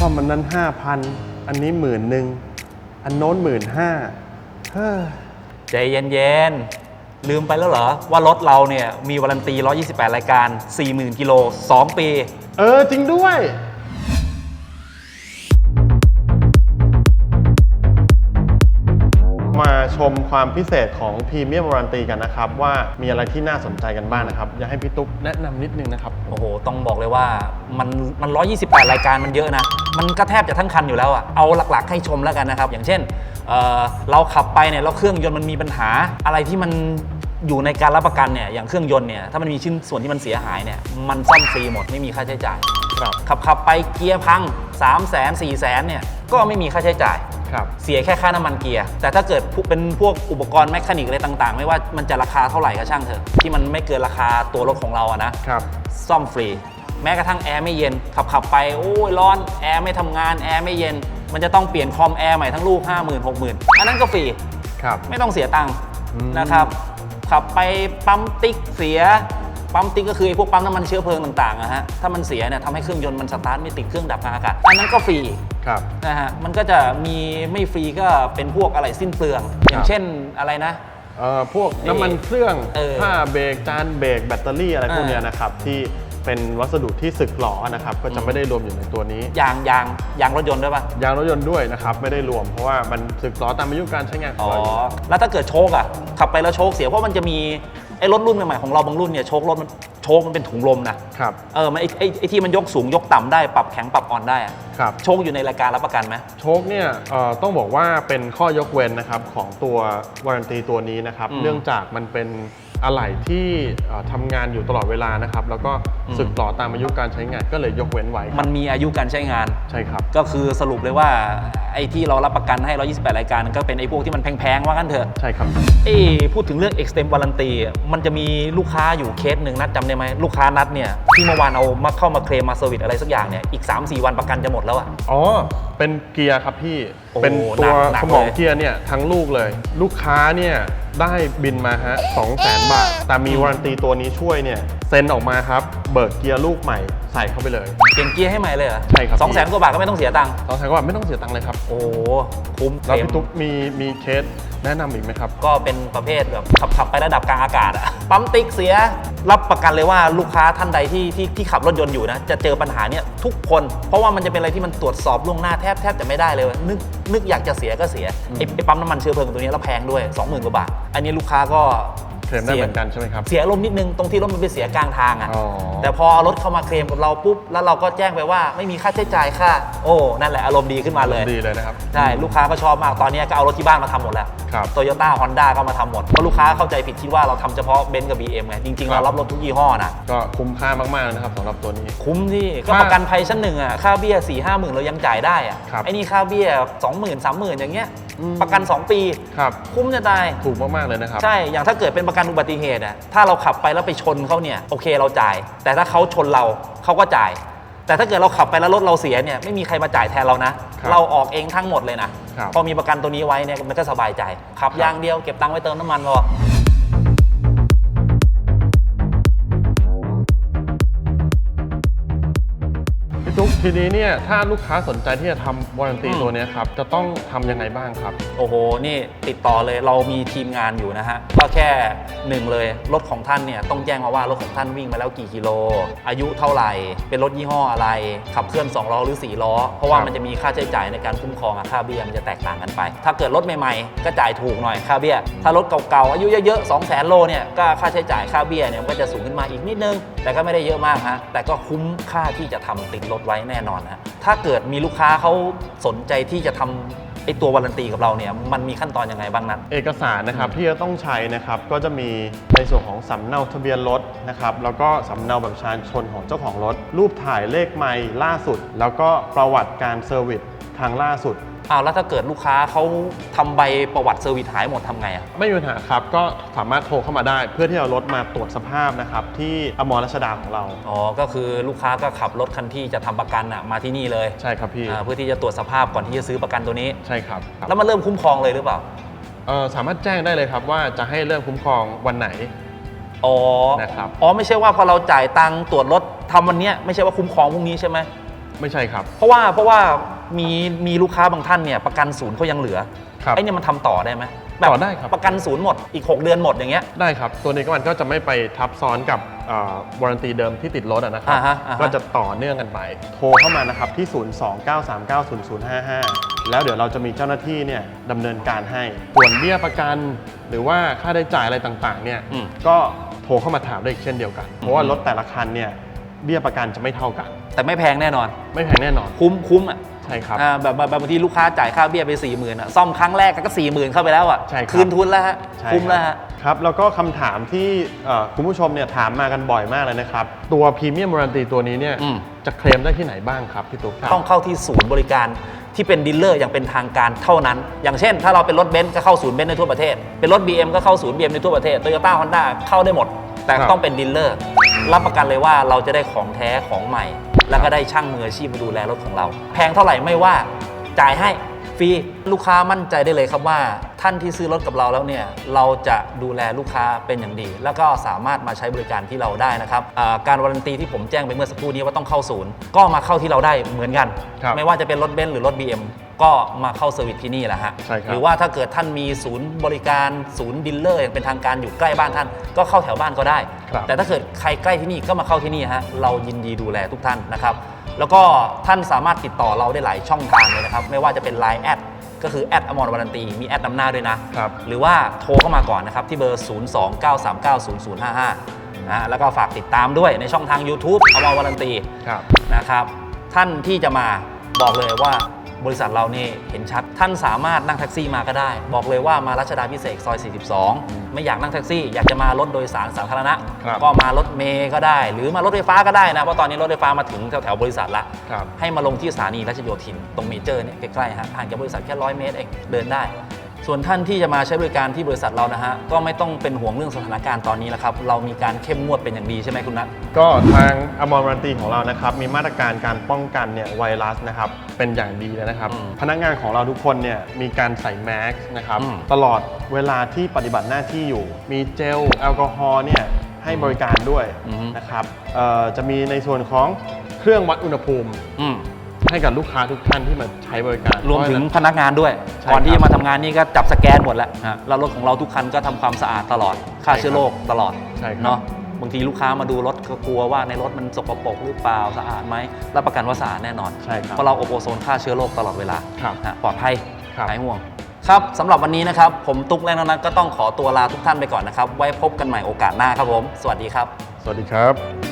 ซ่อมมันนั้นห้าพันอันนี้หมื่นหนึ่งอันโน้นหมื่นห้าเฮ้อใจเย็นๆ ลืมไปแล้วเหรอ ว่ารถเราเนี่ย มีวารันตี 128 รายการ 40,000 กิโล 2 ปี เออ จริงด้วย ชมความพิเศษของพรีเมียมวารันตีกันนะครับ ว่ามีอะไรที่น่าสนใจกันบ้างนะครับ อยากให้พี่ตุ๊กแนะนำนิดนึงนะครับ โอ้โห ต้องบอกเลยว่ามันมัน 128 รายการมันเยอะนะ มันก็แทบจะทั้งคันอยู่แล้วอะเอาหลักๆ ให้ชมแล้วกันนะครับ อย่างเช่นเอ่อเราขับไปเนี่ยแล้วเครื่องยนต์มันมีปัญหาอะไรที่มันอยู่ในการรับประกันเนี่ยอย่างเครื่องยนต์เนี่ยถ้ามันมีชิ้นส่วนที่มันเสียหายเนี่ยมันซ่อมฟรีหมดไม่มีค่าใช้จ่าย ครับ ขับขับไปเกียร์พัง 3 0 0 0 0 0 4 0 0 0 0 เนี่ยก็ไม่มีค่าใช้จ่าย ครับเสียแค่ค่าน้ำมันเกียร์ แต่ถ้าเกิดพวกเป็นพวกอุปกรณ์แมคานิกอะไรต่างๆ ไม่ว่ามันจะราคาเท่าไหร่ก็ช่างเถอะ ที่มันไม่เกินราคาตัวรถของเราอะนะ ครับ ซ่อมฟรี แม้กระทั่งแอร์ไม่เย็น ขับขับไป โอ้ยร้อน แอร์ไม่ทำงาน แอร์ไม่เย็น มันจะต้องเปลี่ยนคอมแอร์ใหม่ทั้งลูก 5 0 0 0 0 6 0 0 0 0 อันนั้นก็ฟรี ครับ ไม่ต้องเสียตังค์อืม นะครับ ขับไปปั๊มติ๊กเสีย ปั๊มติ๊กก็คือไอ้พวกปั๊มน้ำมันเชื้อเพลิงต่างๆอะฮะถ้ามันเสียเนี่ยทำให้เครื่องยนต์มันสตาร์ทไม่ติดเครื่องดับกลางอากาศอันนั้นก็ฟรี ครับ นะฮะมันก็จะมีไม่ฟรีก็เป็นพวกอะไรสิ้นเปลือง อย่างเช่นอะไรนะ เอ่อพวกน้ำมันเครื่องเออผ้าเบรกจานเบรกแบตเตอรี่อะไรพวกอ่าเนี้ยนะครับ ที่เป็นวัสดุที่สึกหรอนะครับ ก็จะไม่ได้รวมอยู่ในตัวนี้ ยางยางยางรถยนต์ด้วยปะยางรถยนต์ด้วยนะครับ ไม่ได้รวมเพราะว่ามันสึกหรอตามอายุการใช้งานขออ๋งอ เราอยู่แล้วถ้าเกิดโชคอะขับไปแล้วโชคเสียเพราะมันจะมี ไอ้รถรุ่นใหม่ๆของเราบางรุ่นเนี่ยโชครถมันโชคมันเป็นถุงลมนะครับ เออมันไอ้ไอ้ไอ้ที่มันยกสูงยกต่ำได้ปรับแข็งปรับอ่อนได้อะครับ โชคอยู่ในรายการรับประกันไหม โชคเนี่ยเอ่อต้องบอกว่าเป็นข้อยกเว้นนะครับของตัววารันตีตัวนี้นะครับ อืม เนื่องจากมันเป็น อะไหล่ที่เอ่อทำงานอยู่ตลอดเวลานะครับ แล้วก็อืมสึกหรอตามอายุการใช้งานก็เลยยกเว้นไว้ครับมันมีอายุการใช้งาน ใช่ครับ ก็คือสรุปเลยว่าไอ้ที่เรารับประกันให้ 128 รายการก็เป็นไอ้พวกที่มันแพงๆ ว่ากันเถอะใช่ครับ เอ้พูดถึงเรื่อง extend warranty อะมันจะมีลูกค้าอยู่เคสหนึ่งนัดจำได้ไหมลูกค้านัดเนี่ยที่เมื่อวานเอามาเข้ามาเคลมมาเซอร์วิสอะไรสักอย่างเนี่ยอีก 3-4 วันประกันจะหมดแล้วอะ อ๋อ เป็นเกียร์ครับพี่ โอ้เป็นตัวหนักๆสมองเลย เกียร์เนี่ยทั้งลูกเลย ลูกค้าเนี่ย ได้บินมาฮะ2 0 0 0 0 0บาท แต่มีวารันตีตัวนี้ช่วยเนี่ย เซ็นออกมาครับ เบิกเกียร์ลูกใหม่ใส่เข้าไปเลย เปลี่ยนเกียร์ให้ใหม่เลยเหรอใช่ครับ สองแสนกว่าบาทก็ไม่ต้องเสียตังค์ตอนใช้ก็แบบไม่ต้องเสียตังค์เลยครับ โอ้โหคุ้มแล้วเต็มพี่ตุ๊กมีมีเคสแนะนำอีกไหมครับ ก็เป็นประเภทแบบขับขับไประดับกลางอากาศอะ ปั๊มติ๊กเสีย รับประกันเลยว่าลูกค้าท่านใดที่ที่ที่ขับรถยนต์อยู่นะ จะเจอปัญหาเนี้ยทุกคน เพราะว่ามันจะเป็นอะไรที่มันตรวจสอบล่วงหน้าแทบแทบจะไม่ได้เลย นึกนึกอยากจะเสียก็เสียไอ้ไอ้ปั๊มน้ำมันเชื้อเพลิงตัวนี้แล้วแพงด้วย 20,000กว่าบาท อันนี้ลูกค้าก็ เคลมได้สียเหมือนกันใช่ไหมครับ เสียอารมณ์นิดนึงตรงที่รถมันไปเสียกลางทางอะอ๋อ แต่พอรถเข้ามาเคลมกับเราปุ๊บแล้วเราก็แจ้งไปว่าไม่มีค่าใช้จ่ายค่าโอ้นั่นแหละอารมณ์ดีขึ้นมาเลย ดีเลยนะครับ ใช่ ลูกค้าก็ชอบมาก ตอนนี้ก็เอารถที่บ้านมาทำหมดแล้วครับโตโยต้าฮอนด้าก็มาทำหมด เพราะลูกค้าเข้าใจผิดคิดว่าเราทำเฉพาะเบนซ์กับ BM ไง จริงๆครัเราบรับรถทุกยี่ห้อนะ ก็คุ้มค่ามากๆเลยนะครับสำหรับตัวนี้ คุ้มที่ก็ค่าประกันภัยชั้นหนึ่งอะ ค่าเบี้ย4ี่ห้าหมื่นเรายังจ่ายได้อะ ครับไอ้นี่ค่าเบี้ยสองหมื่นสามหมื่นอย่างเงี้ย อืม ประกัน 2 ปี ครับ คุ้มจะตาย ถูกมากๆเลยนะครับ ใช่ อย่างถ้าเกิดเป็นประกันอุบัติเหตุอะถ้าเราขับไปแล้วไปชนเขาเนี่ยโอเคเราจ่าย แต่ถ้าเขาชนเราเขาก็จ่าย แต่ถ้าเกิดเราขับไปแล้วรถเราเสียเนี่ยไม่มีใครมาจ่ายแทนเรานะ ครับเราออกเองทั้งหมดเลยนะครับ พอมีประกันตัวนี้ไว้เนี่ยมันก็สบายใจขับครับอย่างเดียวเก็บตังค์ไว้เติมน้ำมันพอ พี่ตุ๊กทีนี้เนี่ยถ้าลูกค้าสนใจที่จะทำวารันตีอืมตัวเนี้ยครับจะต้องทำยังไงบ้างครับ โอ้โห นี่ติดต่อเลยเรามีทีมงานอยู่นะฮะ ก็แค่หนึ่งเลย รถของท่านเนี่ยต้องแจ้งมาว่ารถของท่านวิ่งมาแล้วกี่กิโล อายุเท่าไหร่ เป็นรถยี่ห้ออะไร ขับเคลื่อน2ล้อหรือ4ล้อ เพราะว่าครับมันจะมีค่าใช้จ่ายในการคุ้มครองอะค่าเบี้ยมันจะแตกต่างกันไป ถ้าเกิดรถใหม่ๆ ก็จ่ายถูกหน่อยค่าเบี้ย ถ้ารถเก่าๆอายุเยอะๆ2 0 0 0 0 0โลเนี่ยก็ค่าใช้จ่ายค่าเบี้ยเนี่ยมันก็จะสูงขึ้นมาอีกนิดนึง แต่ก็ไม่ได้เยอะมากฮะแต่ก็คุ้มค่าที่จะทำติดรถไว้แน่นอนฮะถ้าเกิดมีลูกค้าเขาสนใจที่จะทำไอตัววารันตีกับเราเนี่ยมันมีขั้นตอนยังไงบ้างนั้นเอกสารนะครับที่จะต้องใช้นะครับก็จะมีในส่วนของสำเนาทะเบียนรถนะครับแล้วก็สำเนาบัตรประชาชนของเจ้าของรถ รูปถ่ายเลขไมล์ล่าสุด แล้วก็ประวัติการเซอร์วิสครั้งล่าสุด อ้าวแล้วถ้าเกิดลูกค้าเขาทำใบประวัติเซอร์วิสหายหมดทำไงอะ ไม่มีปัญหาครับ ก็สามารถโทรเข้ามาได้ เพื่อที่เอารถมาตรวจสภาพนะครับ ที่อมรรัชดาของเรา อ๋อ ก็คือลูกค้าก็ขับรถคันที่จะทำประกันอะมาที่นี่เลยใช่ครับพี่ อ่าเพื่อที่จะตรวจสภาพก่อนที่จะซื้อประกันตัวนี้ ใช่ครับครับแล้วมันเริ่มคุ้มครองเลยหรือเปล่า เอ่อสามารถแจ้งได้เลยครับว่าจะให้เริ่มคุ้มครองวันไหน อ๋อนะครับ อ๋อ ไม่ใช่ว่าพอเราจ่ายตังค์ตรวจรถทำวันเนี้ยไม่ใช่ว่าคุ้มครองพรุ่งนี้ใช่ไหม ไม่ใช่ครับ เพราะว่าเพราะว่ามีมีลูกค้าบางท่านเนี่ยประกันศูนย์เขายังเหลือครับไอ้เนี่ยมันทำต่อได้ไหมต่อได้ครับ ประกันศูนย์หมดอีก 6 เดือนหมดอย่างเงี้ย ได้ครับ ตัวนี้ก็มันก็จะไม่ไปทับซ้อนกับวารันตีเดิมที่ติดรถอะนะครับ อ่าฮะอ่าฮะ ก็จะต่อเนื่องกันไป โทรเข้ามานะครับ ที่ 029390055 แล้วเดี๋ยวเราจะมีเจ้าหน้าที่เนี่ยดำเนินการให้ส่วนเบี้ยประกัน หรือว่าค่าใช้จ่ายอะไรต่างๆเนี่ยอืมก็โทรเข้ามาถามได้อีกเช่นเดียวกัน เพราะว่ารถแต่ละคันเนี่ย เบี้ยประกันจะไม่เท่ากัน แต่ไม่แพงแน่นอน ไม่แพงแน่นอน คุ้มคุ้มอะใช่ครับอ่าแบบแบบแบบบางทีลูกค้าจ่ายค่าเบี้ยไป4ี่หมื่นอะซ่อมครั้งแรกก็4ี่หมื่นเข้าไปแล้วอะใช่ครับคืนทุนแล้วฮะใช่คุ้มแล้วครัฮะบครับแล้วก็คำถามที่เอ่อคุณผู้ชมเนี่ยถามมากันบ่อยมากเลยนะครับ ตัวพรีเมียมวารันตีตัวนี้เนี่ยอืม จะเคลมได้ที่ไหนบ้างครับพี่ตุ๊กครับ ต้องเข้าที่ศูนย์บริการที่เป็นดีลเลอร์อย่างเป็นทางการเท่านั้น อย่างเช่น ถ้าเราเป็นรถเบนซ์ก็เข้าศูนย์เบนซ์ในทั่วประเทศ เป็นรถ BM ก็เข้าศูนย์ BM ในทั่วประเทศโตโยต้าฮอนด้าเข้าได้หมด แต่ครับ ต้องเป็นดีลเลอร์ รับประกันเลยว่าเราจะได้ของแท้ของใหม่ แล้วก็ได้ช่างมืออาชีพมาดูแลรถของเรา แพงเท่าไหร่ไม่ว่าจ่ายให้ฟรีลูกค้ามั่นใจได้เลยครับว่า ท่านที่ซื้อรถกับเราแล้วเนี่ยเราจะดูแลลูกค้าเป็นอย่างดี แล้วก็สามารถมาใช้บริการที่เราได้นะครับอ่าการวารันตีที่ผมแจ้งไปเมื่อสักครู่นี้ว่าต้องเข้าศูนย์ก็มาเข้าที่เราได้เหมือนกันครับไม่ว่าจะเป็นรถเบนซ์หรือรถ BM ก็มาเข้าเซอร์วิสที่นี่แหละฮะใช่ครับ หรือว่าถ้าเกิดท่านมีศูนย์บริการศูนย์ดิลเลอร์อย่างเป็นทางการอยู่ใกล้บ้านท่าน ก็เข้าแถวบ้านก็ได้ ครับ แต่ถ้าเกิดใครใกล้ที่นี่ก็มาเข้าที่นี่ฮะเรายินดีดูแลทุกท่านนะครับ แล้วก็ท่านสามารถติดต่อเราได้หลายช่องทางเลยนะครับ ไม่ว่าจะเป็น Line แอดก็คือแอดอมรวารันตีมีแอดนำหน้าด้วยนะ ครับ หรือว่าโทรเข้ามาก่อนนะครับ ที่เบอร์ 029390055นะแล้วก็ฝากติดตามด้วยในช่องทาง YouTube อมรวารันตี ครับ นะครับ ท่านที่จะมาบอกเลยว่า บริษัทเรานี่เห็นชัด ท่านสามารถนั่งแท็กซี่มาก็ได้ บอกเลยว่ามารัชดาพิเศษกซอย 42 ไม่อยากนั่งแท็กซี่ อยากจะมารถโดยสารสาธารณะ ครับก็มารถเมย์ก็ได้ หรือมารถไฟฟ้าก็ได้นะ เพราะตอนนี้รถไฟฟ้ามาถึงแถวแถวๆบริษัทละ ครับ ให้มาลงที่สถานีรัชโยธิน ตรงเมเจอร์เนี่ยใกล้ๆฮะห่างจากบริษัทแค่ร้อยเมตรเองเดินได้ ส่วนท่านที่จะมาใช้บริการที่บริษัทเรานะฮะก็ไม่ต้องเป็นห่วงเรื่องสถานการณ์ตอนนี้แล้วครับเรามีการเข้มงวดเป็นอย่างดีใช่ไหมคุณนัท ก็ทางอมรวารันตีของเรานะครับมีมาตรการการป้องกันเนี่ยไวรัสนะครับเป็นอย่างดีเลยนะครับ อืมพนักงานของเราทุกคนเนี่ยมีการใส่แมสนะครับอืม ตลอดเวลาที่ปฏิบัติหน้าที่อยู่ มีเจลแอลกอฮอล์เนี่ยให้บริการด้วยอือฮึนะครับเอ่อจะมีในส่วนของเครื่องวัดอุณหภูมิ อืม ให้กับลูกค้าทุกท่านที่มาใช้บริการ รวมถึงเพาะฉะนั้นพนักงานด้วย ใช่ก่อนที่ครับจะมาทำงานนี่ก็จับสแกนหมดแล้วฮะแล้วรถของเราทุกคันก็ทำความสะอาดตลอดฆ่าใช่ครับเชื้อโรคตลอดใช่ครับ เนาะบางทีลูกค้ามาดูรถก็กลัวว่าในรถมันสกปรกหรือเปล่าสะอาดไหมรับประกันว่าสะอาดแน่นอน ใช่ครับ เพราะเราอบโอโซนฆ่าเชื้อโรคตลอดเวลาครับฮะปลอดภัยครับ หายห่วง ครับสำหรับวันนี้นะครับ ผมตุ๊กและน้องนัทก็ต้องขอตัวลาทุกท่านไปก่อนนะครับ ไว้พบกันใหม่โอกาสหน้าครับผม สวัสดีครับ สวัสดีครับ